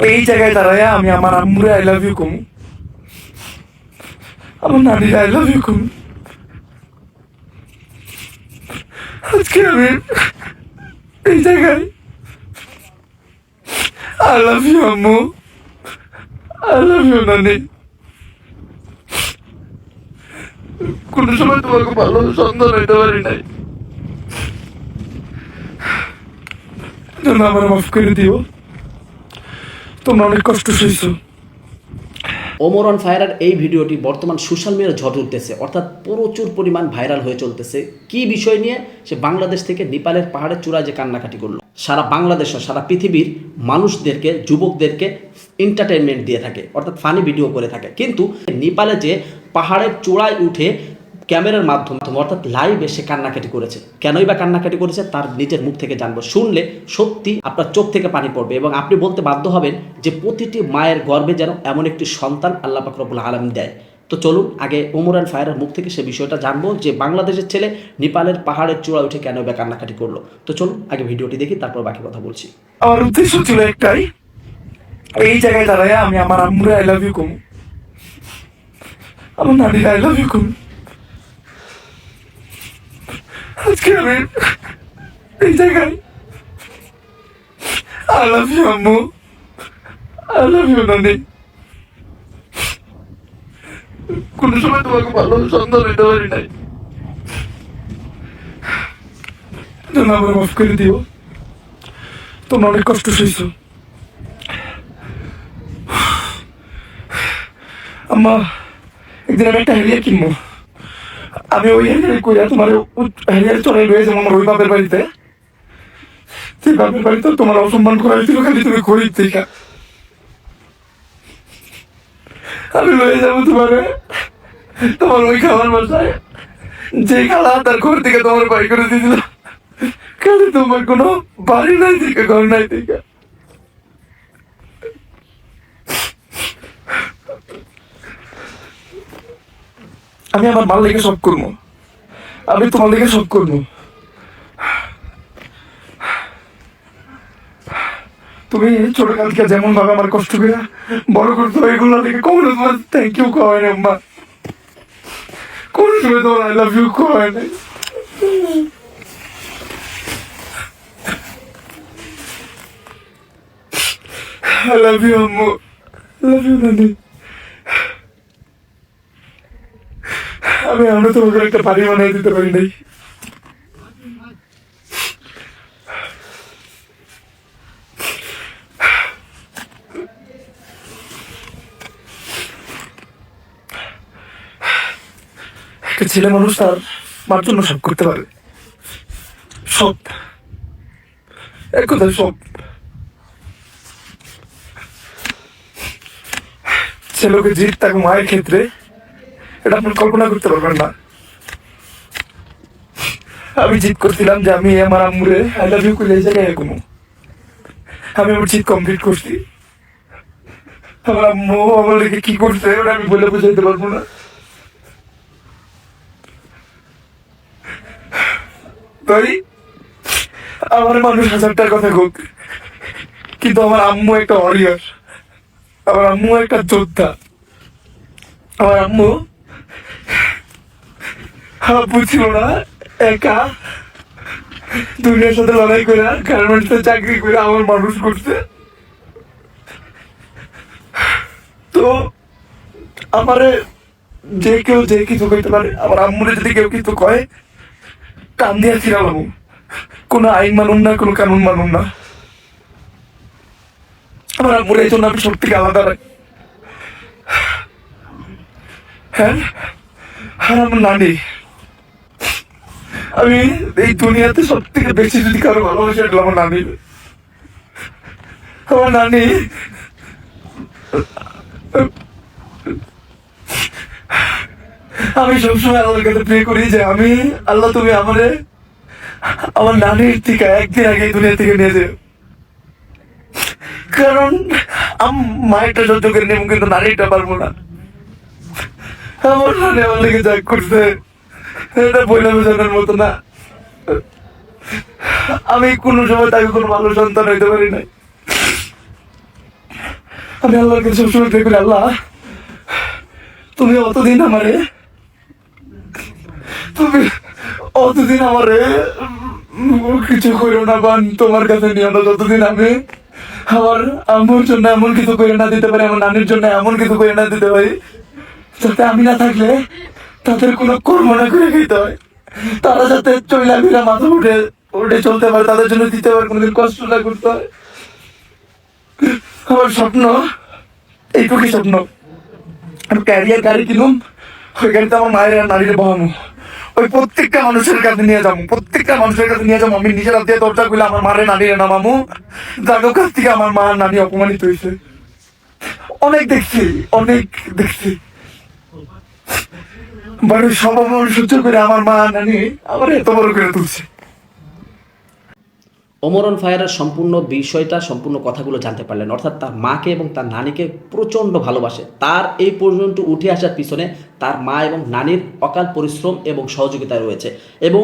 এই জায়গায় দাঁড়ায় আমি আমার আম্মুরে আই লাভ ইউ কমু। আমার নানির আই লাভ ইউ কমু। আজকে আমি এই জায়গায় আই লাভ ইউ আম্মু। আই লাভ ইউ নানি। কোন সময় তোমাকে ভালো সন্ধান হইতে পারি নাই। আমার মাফ করে দিও। তোমরা অনেক কষ্ট সইছো। ওমর অন ফায়ারের এই ভিডিওটি বর্তমান সোশ্যাল মিডিয়ায় ঝড় উঠতেছে, অর্থাৎ প্রচুর পরিমাণ ভাইরাল হয়ে চলতেছে। কি বিষয় নিয়ে? সে বাংলাদেশ থেকে নেপালের পাহাড়ের চূড়ায় যে কান্নাকাটি করল। সারা বাংলাদেশ সারা পৃথিবীর মানুষদেরকে, যুবকদেরকে এন্টারটেনমেন্ট দিয়ে থাকে, অর্থাৎ ফানি ভিডিও করে থাকে। কিন্তু নেপালে যে পাহাড়ের চূড়ায় উঠে ক্যামেরার মাধ্যমে, অর্থাৎ লাইভে সে কান্নাকাটি করেছে। কেনই বা কান্নাকাটি করেছে? তার নিজের মুখ থেকে জানব। শুনলে সত্যি আপনার চোখ থেকে পানি পড়বে এবং আপনি বলতে বাধ্য হবেন যে প্রতিটি মায়ের গর্বে যেন এমন একটি সন্তান আল্লাহ পাকরবুল আলম দেয়। তো চলুন আগে ওমর অ্যান্ড ফায়ারের মুখ থেকে সে বিষয়টা জানব যে বাংলাদেশের ছেলে নেপালের পাহাড়ের চূড়া উঠে কেন বা কান্নাকাটি করল। তো চলুন আগে ভিডিওটি দেখি, তারপর বাকি কথা বলছি। আমার উদ্দেশ্য ছিল একটাই, এই জায়গায় দাঁড়ায় আমি আমার আম্মুরে আই লাভ ইউ কমু। আমার নানির আই লাভ ইউ কমু। আজকে আমি এই জায়গায় আই লাভ ইউ আম্মু। আই লাভ ইউ নানি। কোন সময় তোমাকে ভালো সন্ধান হইতে পারি নাই। জন্য আমার মাফ করে দিও। তোমরা অনেক কষ্ট সইছো। আম্মা, একদিন আমি একটা হেলিয়া কিনবো। আমি ওই হেলিয়ার কইরা তোমার হেলিয়ার চড়াই রয়ে আমার ওই বাপের বাড়িতে। সেই বাপের বাড়িতে তোমার অসম্মান করা হয়েছিল খালি তুমি খরিদ থেকে। আমি লয়ে যাব তোমার। তোমার ওই খাবার বাসায়। যে খালা তার ঘর থেকে তোমার বাড়ি করে দিয়েছিল। খালি তোমার কোনো বাড়ি নাই থেকে, ঘর নাই থেকে। আমি আমার মাল লেগে সব করব। আমি তোমার লেগে সব করব। তুমি ছোট কালকে যেমন ভাবে আমার কষ্ট করে বড় করতো এগুলো দেখে কখনো তোমার থ্যাংক ইউ কয় না আম্মা কোনো সময় তোমার আই লাভ ইউ কয় না I love you, আম্মু। I love you, নানি। আমি আমরা তোমাকে একটা বাড়ি বানিয়ে দিতে পারি নাই। ছেলে মানুষ তার মার জন্য সব করতে পারে। সব এক কথা সব ছেলেকে জিত তাকে মায়ের ক্ষেত্রে এটা আপনি কল্পনা করতে পারবেন না। আমি জিত করছিলাম যে আমি আমার আম্মুরে আই লাভ ইউ করে জায়গায় আমি আমার জিত কমপ্লিট করছি। আমার আম্মু কি করছে, ওটা আমি বলে বুঝাইতে পারব না। তাই আমার মানুষ হাজারটার কথা হোক কিন্তু আমার আম্মু একটা অরিয়ার আমার আম্মু একটা যোদ্ধা। আমার আম্মু আব্বু ছিল না। একা। দুনিয়ার সাথে লড়াই করে গার্মেন্টসে চাকরি করে আমার মানুষ করছে। তো আমারে যে কেউ যে কিছু কইতে পারে, আমার আম্মুরে যদি কেউ কিছু কয়, কান ছিলাম কোনো আইন মানুন না, কোনো কানুন মানুন না। আমার আম্মুর এই জন্য আমি থেকে আলাদা রাখি হ্যাঁ? আর আমার নানি আমি এই দুনিয়াতে সব থেকে বেশি যদি কারও ভালোবাসি, এটা আমার নানি আমার নানি আমি সবসময় আল্লাহর কাছে প্রে করি যে, আমি, আল্লাহ, তুমি আমারে, আমার নানির থেকে একদিন আগে দুনিয়া থেকে নিয়ে যাও। কারণ, আম, মায়েরটা সহ্য করে নেব, কিন্তু নারীটা পারব না। আমার নানি আমার লেগে যা করছে। আমি কোনো সময় তাকে কোনো ভালো সন্তান হইতে পারি নাই। আমি আল্লাহর কাছে সবসময় প্রে আল্লাহ, তুমি অতদিন আমারে, তুমি অতদিন আমারে কিছু করো না, বান, তোমার কাছে নিয়ে না যতদিন আমি আমার আমার জন্য এমন কিছু করে না দিতে পারি, আমার নানির জন্য এমন কিছু করে না দিতে পারি, যাতে আমি না থাকলে তাদের কোনো কর্ম না করে খেতে হয়। তারা যাতে চইলা ফিরা মাথা উঠে উঠে চলতে পারে, তাদের জন্য দিতে পারে কোনোদিন কষ্ট না করতে হয়। আমার স্বপ্ন, এইটুকুই স্বপ্ন। আমি ক্যারিয়ার গাড়ি কিনুম, ওই গাড়িতে আমার মায়ের আর নারীর বহামু ওই প্রত্যেকটা মানুষের কাছে নিয়ে যাব, প্রত্যেকটা মানুষের কাছে নিয়ে যাব। আমি নিজের হাত দিয়ে দরজা খুলে আমার মারে নারীরে নামামু যাদের কাছ থেকে আমার মা নারী অপমানিত হয়েছে? অনেক দেখছি অনেক দেখছি। সহ্য করে আমার মা নানি এত বড় করে তুলছে। অমরণ ফায়ারের সম্পূর্ণ বিষয়টা, সম্পূর্ণ কথাগুলো জানতে পারলেন। অর্থাৎ তার মাকে এবং তার নানিকে প্রচণ্ড ভালোবাসে। তার এই পর্যন্ত উঠে আসার পিছনে তার মা এবং নানির অকাল পরিশ্রম এবং সহযোগিতা রয়েছে। এবং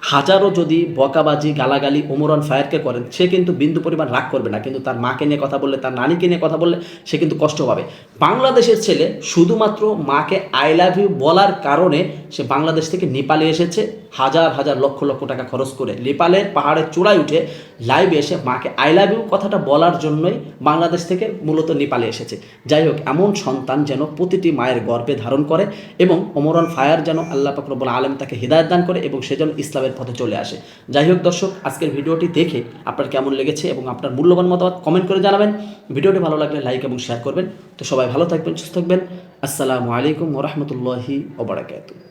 হাজারো যদি বকাবাজি, গালাগালি ওমরন ফায়ারকে করেন, সে কিন্তু বিন্দু পরিমাণ রাগ করবে না। কিন্তু তার মাকে নিয়ে কথা বললে, তার নানিকে নিয়ে কথা বললে, সে কিন্তু কষ্ট পাবে। বাংলাদেশের ছেলে শুধুমাত্র মাকে আই লাভ ইউ বলার কারণে সে বাংলাদেশ থেকে নেপালে এসেছে। হাজার হাজার লক্ষ লক্ষ টাকা খরচ করে নেপালের পাহাড়ের চূড়ায় উঠে লাইভে এসে মাকে আই লাভ ইউ কথাটা বলার জন্যই বাংলাদেশ থেকে মূলত নেপালে এসেছে। যাই হোক, এমন সন্তান যেন প্রতিটি মায়ের গর্ভে ধারণ করে এবং অমরন ফায়ার যেন আল্লাহ পাকরবুল আলম তাকে হৃদায়ত দান করে এবং সে যেন ইসলামের পথে চলে আসে। যাই হোক দর্শক, আজকের ভিডিওটি দেখে আপনার কেমন লেগেছে এবং আপনার মূল্যবান মতামত কমেন্ট করে জানাবেন। ভিডিওটি ভালো লাগলে লাইক এবং শেয়ার করবেন। তো সবাই ভালো থাকবেন, সুস্থ থাকবেন। আসসালামু আলাইকুম ওরহমতুল্লাহি ওবরাকাতু